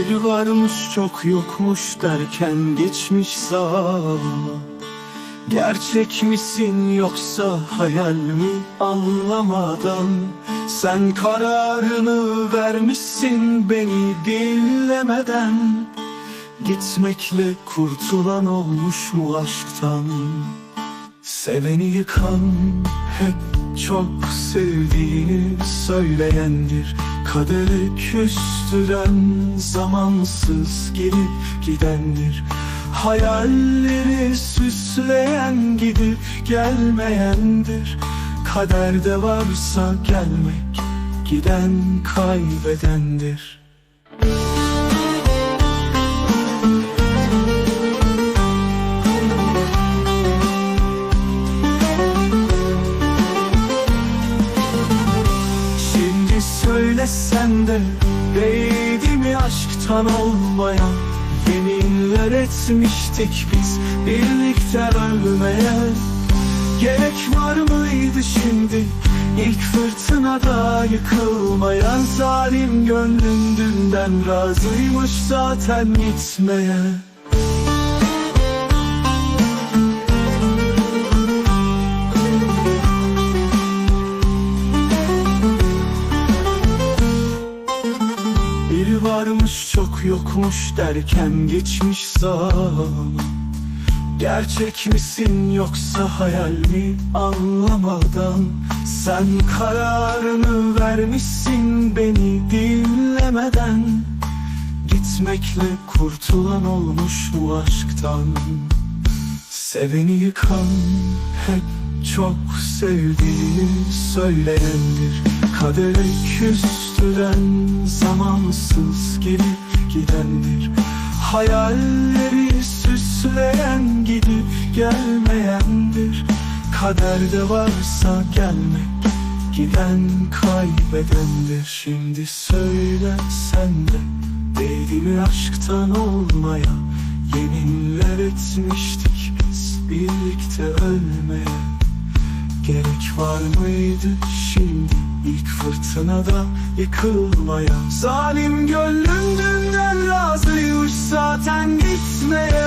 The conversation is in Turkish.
Biri varmış çok yokmuş derken geçmiş zaman Gerçek misin yoksa hayal mi anlamadan? Sen kararını vermişsin beni dinlemeden. Gitmekle kurtulan olmuş mu aşktan? Seveni yıkan hep çok sevdiğini söyleyendir. Kaderi küstüren zamansız gelip gidendir. Hayalleri süsleyen gidip gelmeyendir. Kaderde varsa gelmek giden kaybedendir söylesen de Değdi mi aşktan olmayan Yeminler etmiştik biz Birlikte ölmeye. Gerek var mıydı şimdi İlk fırtınada yıkılmaya? Zalim gönlün dünden razıymış zaten gitmeye Biri varmış çok yokmuş derken geçmiş zaman Gerçek misin yoksa hayal mi anlamadan? Sen kararını vermişsin beni dinlemeden. Gitmekle kurtulan olmuş bu aşktan. Seveni yıkan hep çok sevdiğini söyleyendir Kadere küstüren zamansız gelip gidendir Hayalleri süsleyen gidip gelmeyendir. Kaderde varsa gelmek giden kaybedendir. Şimdi söyle sen de değdi mi aşktan olmaya? Yeminler etmiştik biz birlikte ölmeye. Gerek var mıydı şimdi İlk fırtınada yıkılmaya. Zalim gönlümden razıymış zaten gitmeye.